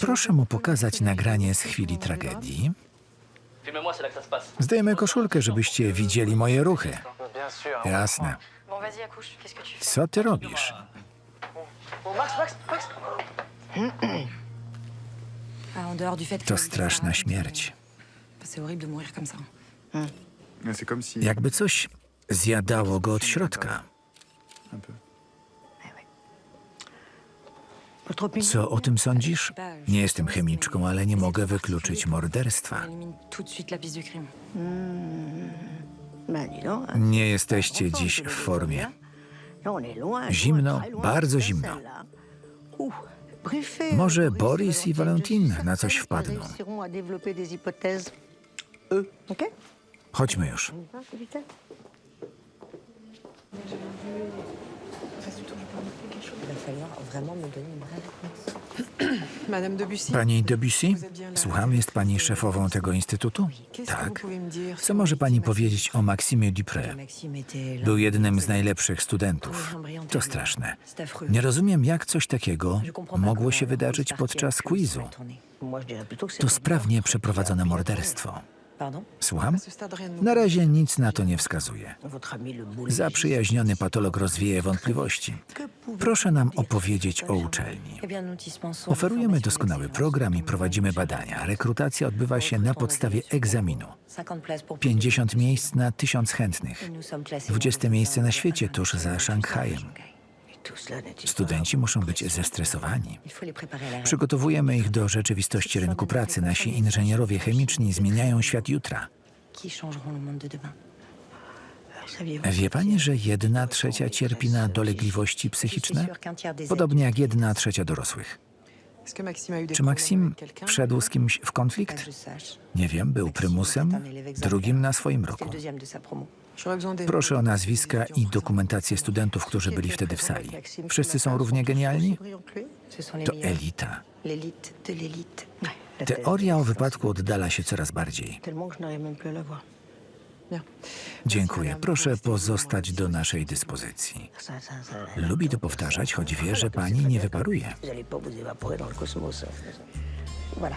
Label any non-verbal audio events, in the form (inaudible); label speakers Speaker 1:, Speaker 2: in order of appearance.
Speaker 1: Proszę mu pokazać nagranie z chwili tragedii. Zdejmę koszulkę, żebyście widzieli moje ruchy. Jasne. Co ty robisz? To straszna śmierć.
Speaker 2: Si.
Speaker 1: Jakby coś zjadało go od środka. Co o tym sądzisz? Nie jestem chemiczką, ale nie mogę wykluczyć morderstwa. Nie jesteście dziś w formie. Zimno, bardzo zimno. Może
Speaker 3: euh, Boris
Speaker 1: i Valentin na coś wpadną.
Speaker 3: qu'ils réussiront
Speaker 4: vraiment me donner une vraie réponse. (coughs)
Speaker 5: Madame Debussy
Speaker 1: Pani Debussy? Słucham, jest pani szefową tego instytutu? Tak. Co może pani powiedzieć o Maximie Dupré?
Speaker 4: Maxime était là.
Speaker 1: Był jednym z najlepszych studentów. To straszne. Nie rozumiem, jak coś takiego mogło się wydarzyć podczas quizu.
Speaker 4: sur une tournée.
Speaker 3: Moi, je dirais plutôt que c'est
Speaker 1: To sprawnie przeprowadzone morderstwo.
Speaker 4: Pardon
Speaker 1: Słucham? Na razie nic na to nie wskazuje.
Speaker 3: Votre ami le boulet.
Speaker 1: Zaprzyjaźniony patolog rozwieje wątpliwości. Proszę nam opowiedzieć o uczelni. Oferujemy doskonały program i prowadzimy badania. Rekrutacja odbywa się na podstawie egzaminu.
Speaker 4: 50 places pour
Speaker 1: 50 miejsc na 1000 chętnych.
Speaker 4: Nous sommes classés
Speaker 1: 20 miejsce na świecie, tuż za Szanghajem. Studenci muszą być zestresowani. Przygotowujemy ich do rzeczywistości rynku pracy. Nasi inżynierowie chemiczni zmieniają świat jutra. Wie pani, że jedna trzecia cierpi na dolegliwości psychiczne? Podobnie jak jedna trzecia dorosłych. Czy
Speaker 5: quelqu'un
Speaker 1: wszedł z kimś w konflikt? Nie wiem, był prymusem, drugim na swoim roku. Proszę o nazwiska i dokumentację studentów, którzy byli wtedy w sali. Wszyscy są równie genialni? To elita. Teoria o wypadku oddala się coraz bardziej. Dziękuję. Proszę pozostać do naszej dyspozycji. Lubi to powtarzać, choć wie, że pani nie wyparuje.
Speaker 3: Voilà.